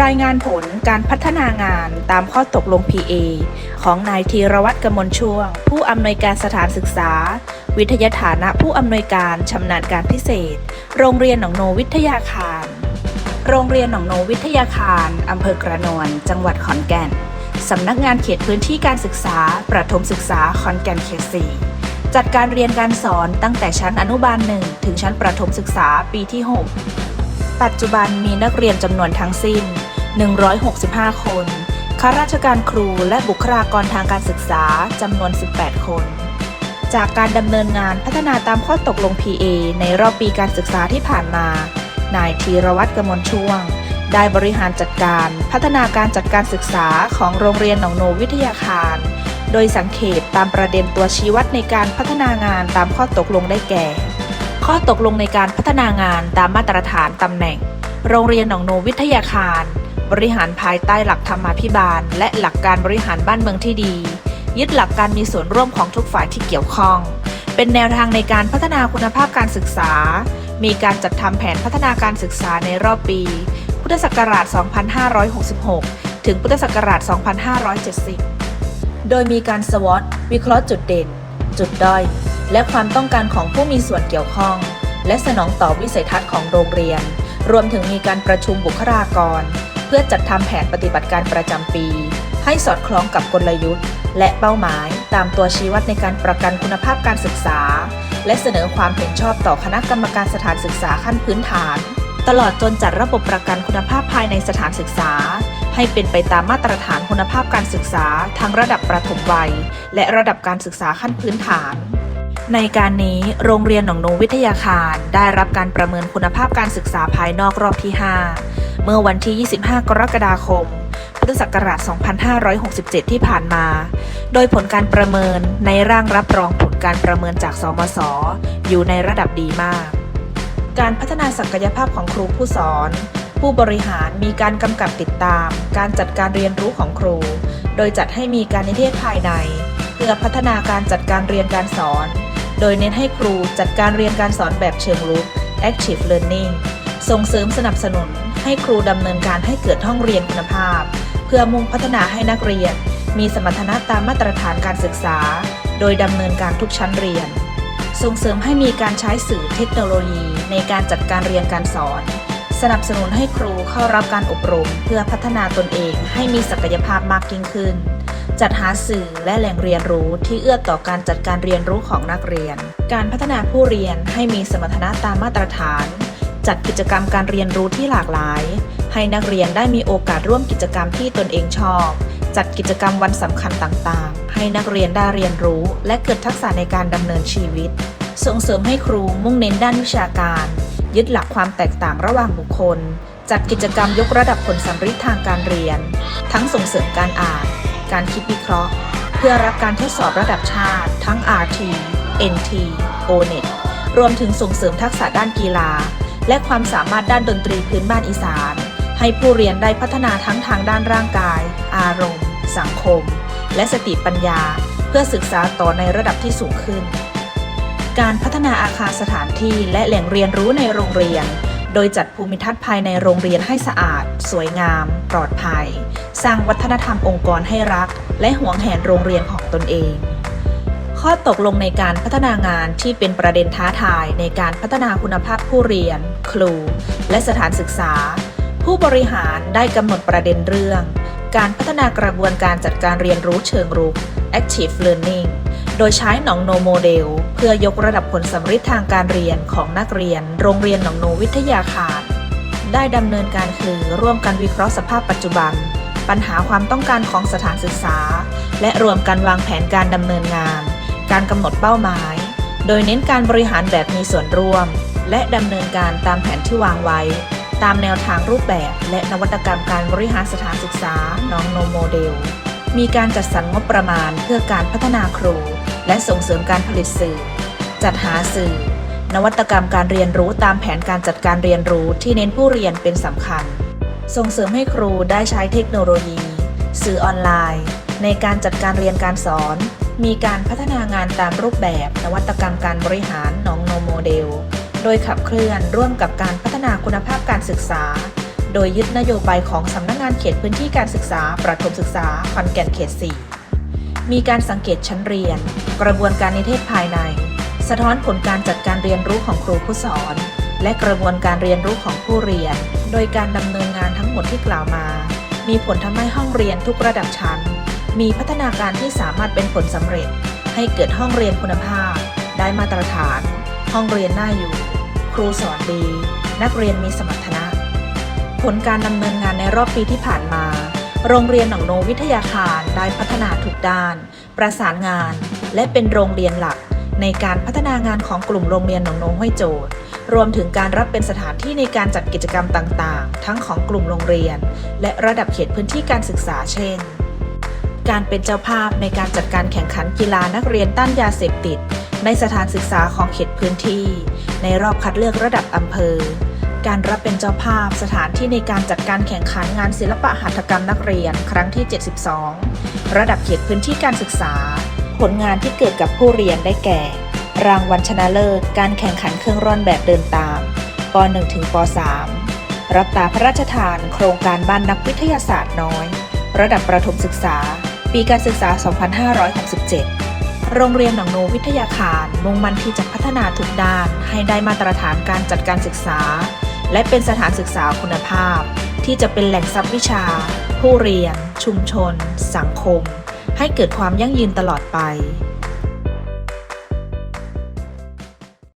รายงานผลการพัฒนางานตามข้อตกลง PA ของนายธีรวัตรกมลช่วง ผู้อำนวยการสถานศึกษา วิทยาฐานะผู้อำนวยการชำนาญการพิเศษ โรงเรียนหนองโนวิทยาคาร โรงเรียนหนองโนวิทยาคารอำเภอกระนวนจังหวัดขอนแก่นสำนักงานเขตพื้นที่การศึกษา ประถมศึกษาขอนแก่นเขต4จัดการเรียนการสอนตั้งแต่ชั้นอนุบาล1ถึงชั้นประถมศึกษาปีที่ 6 ปัจจุบันมีนักเรียนจำนวนทั้งสิ้น 165 คน ข้าราชการครูและบุคลากรทางการศึกษาจำนวน 18 คน จากการดำเนินงานพัฒนาตามข้อตกลง PA ในรอบปีการศึกษาที่ผ่านมา นายธีรวัตรกมลช่วง ได้บริหารจัดการพัฒนาการจัดการศึกษาของโรงเรียนหนองโนวิทยาคาร โดยสังเขปตามประเด็นตัวชี้วัดในการพัฒนางานตามข้อตกลงได้แก่ ข้อตกลงในการพัฒนางานตามมาตรฐานตำแหน่ง โรงเรียนหนองโนวิทยาคาร บริหารภายใต้หลักธรรมาภิบาล และหลักการบริหารบ้านเมืองที่ดี ยึดหลักการมีส่วนร่วมของทุกฝ่ายที่เกี่ยวข้อง เป็นแนวทางในการพัฒนาคุณภาพการศึกษา มีการจัดทำแผนพัฒนาการศึกษาในรอบปี พุทธศักราช 2566 ถึงพุทธศักราช 2570 โดยมีการสวอตวิเคราะห์จุดเด่น จุดด้อย และความต้องการของผู้มีส่วนเกี่ยวข้อง และสนองตอบวิสัยทัศน์ของโรงเรียน รวมถึงมีการประชุมบุคลากร เพื่อจัดทำแผนปฏิบัติการประจำปี ให้สอดคล้องกับกลยุทธ์ และเป้าหมายตามตัวชี้วัดในการประกันคุณภาพการศึกษา และเสนอความเห็นชอบต่อคณะกรรมการสถานศึกษาขั้นพื้นฐาน ตลอดจนจัดระบบประกันคุณภาพภายในสถานศึกษา ให้เป็นไปตามมาตรฐานคุณภาพการศึกษา ทั้งระดับประถมวัย และระดับการศึกษาขั้นพื้นฐาน ในการนี้โรงเรียนหนองโนวิทยาคารได้รับการประเมินคุณภาพการศึกษาภายนอกรอบที่ 5 เมื่อวันที่ 25 กรกฎาคม พุทธศักราช 2567 ที่ผ่านมา โดยผลการประเมินในร่างรับรองผลการประเมินจากสมศอยู่ในระดับดีมาก การพัฒนาศักยภาพของครูผู้สอน ผู้บริหารมีการกำกับติดตาม การจัดการเรียนรู้ของครู โดยจัดให้มีการนิเทศภายใน เพื่อพัฒนาการจัดการเรียนการสอน โดยเน้นให้ครูจัดการเรียนการสอนแบบเชิงลุก active learning ส่งเสริมสนับสนุน ให้ครูดำเนินการให้เกิดห้องเรียนคุณภาพ เพื่อมุ่งพัฒนาให้นักเรียน มีสมรรถนะตามมาตรฐานการศึกษา โดยดำเนินการทุกชั้นเรียน ส่งเสริมให้มีการใช้สื่อเทคโนโลยีในการจัดการเรียนการสอน สนับสนุนให้ครูเข้ารับการอบรม เพื่อพัฒนาตนเองให้มีศักยภาพมากยิ่งขึ้น จัดหาสื่อและแหล่งเรียนรู้ที่เอื้อต่อการจัดการเรียนรู้ของนักเรียน การพัฒนาผู้เรียนให้มีสมรรถนะตามมาตรฐาน จัดกิจกรรมการเรียนรู้ที่หลากหลาย ให้นักเรียนได้มีโอกาสร่วมกิจกรรมที่ตนเองชอบ จัดกิจกรรมวันสำคัญต่างๆ ให้นักเรียนได้เรียนรู้ และเกิดทักษะในการดำเนินชีวิต ส่งเสริมให้ครูมุ่งเน้นด้านวิชาการ ยึดหลักความแตกต่างระหว่างบุคคลจัดกิจกรรมยกระดับผลสัมฤทธิ์ทางการเรียน ทั้งส่งเสริมการอ่าน การคิดวิเคราะห์ เพื่อรับการทดสอบระดับชาติ ทั้ง RT NT ONET รวมถึงส่งเสริมทักษะด้านกีฬา และความสามารถด้านดนตรีพื้นบ้านอีสาน ให้ผู้เรียนได้พัฒนาทั้งทางด้านร่างกาย อารมณ์ สังคม และสติปัญญา เพื่อศึกษาต่อในระดับที่สูงขึ้น การพัฒนาอาคารสถานที่และแหล่งเรียนรู้ในโรงเรียน โดยจัดภูมิทัศน์ภายในโรงเรียนให้สะอาด สวยงาม ปลอดภัย สร้างวัฒนธรรมองค์กรให้รัก และหวงแหนโรงเรียนของตนเอง ข้อตกลงในการพัฒนางานที่เป็นประเด็นท้าทายในการพัฒนาคุณภาพผู้เรียน ครู และสถานศึกษา ผู้บริหารได้กำหนดประเด็นเรื่อง การพัฒนากระบวนการจัดการเรียนรู้เชิงรุก active learning โดยใช้หนองโนโมเดล เพื่อยกระดับผลสำฤทธิ์ทางการเรียนของนักเรียน โรงเรียนหนองโนวิทยาคารได้ดำเนินการคือร่วมกันวิเคราะห์สภาพปัจจุบัน ปัญหาความต้องการของสถานศึกษา และรวมกันวางแผนการดำเนินงาน การกำหนดเป้าหมาย โดยเน้นการบริหารแบบมีส่วนร่วม และดำเนินการตามแผนที่วางไว้ ตามแนวทางรูปแบบ และนวัตกรรมการบริหารสถานศึกษาน้องโนโมเดลมีการจัดสรรงบประมาณเพื่อการพัฒนาครู และส่งเสริมการผลิตสื่อ จัดหาสื่อ นวัตกรรมการเรียนรู้ตามแผนการจัดการเรียนรู้ที่เน้นผู้เรียนเป็นสำคัญ ส่งเสริมให้ครูได้ใช้เทคโนโลยี สื่อออนไลน์ ในการจัดการเรียนการสอน มีการพัฒนางานตามรูปแบบ นวัตกรรมการบริหารน้องโนโมเดล โดยขับเคลื่อนร่วมกับการพัฒนาคุณภาพการศึกษา โดยยึดนโยบายของสำนักงานเขตพื้นที่การศึกษา ประถมศึกษาขอนแก่นเขต 4 มีการสังเกตชั้นเรียน กระบวนการนิเทศภายใน สะท้อนผลการจัดการเรียนรู้ของครูผู้สอน และกระบวนการเรียนรู้ของผู้เรียน โดยการดำเนินงานทั้งหมดที่กล่าวมา มีผลทำให้ห้องเรียนทุกระดับชั้น มีพัฒนาการที่สามารถเป็นผลสำเร็จ ให้เกิดห้องเรียนคุณภาพ ได้มาตรฐาน ห้องเรียนน่าอยู่ ครูสอนดี นักเรียนมีสมรรถนะ ผลการดำเนินงานในรอบปีที่ผ่านมา โรงเรียนหนองโนวิทยาคารได้พัฒนาทุกด้าน ประสานงาน และเป็นโรงเรียนหลัก ในการพัฒนางานของกลุ่มโรงเรียนหนองโนห้วยโจทย์รวมถึงการรับเป็นสถานที่ในการจัดกิจกรรมต่างๆ ทั้งของกลุ่มโรงเรียน และระดับเขตพื้นที่การศึกษาเช่น การเป็นเจ้าภาพในการจัดการแข่งขันกีฬานักเรียนต้านยาเสพติด ในสถานศึกษาของเขตพื้นที่ ในรอบคัดเลือกระดับอำเภอ การรับเป็นเจ้าภาพสถานที่ในการจัดการแข่งขันงานศิลปะหัตถกรรมนักเรียน ครั้งที่ 72 ระดับเขตพื้นที่การศึกษา ผลงานที่เกิดกับผู้เรียนได้แก่ รางวัลชนะเลิศ การแข่งขันเครื่องร่อนแบบเดินตามป .1 ถึงป .3 รับตาพระราชทาน โครงการบ้านนักวิทยาศาสตร์น้อย ระดับประถมศึกษา ปีการศึกษา 2567โรงเรียนหนองโนวิทยาคารมุ่งมั่นที่จะพัฒนาทุกด้านให้ได้มาตรฐานการจัดการศึกษา และเป็นสถานศึกษาคุณภาพ ที่จะเป็นแหล่งทรัพย์วิชา ผู้เรียน ชุมชน สังคม ให้เกิดความยั่งยืนตลอดไป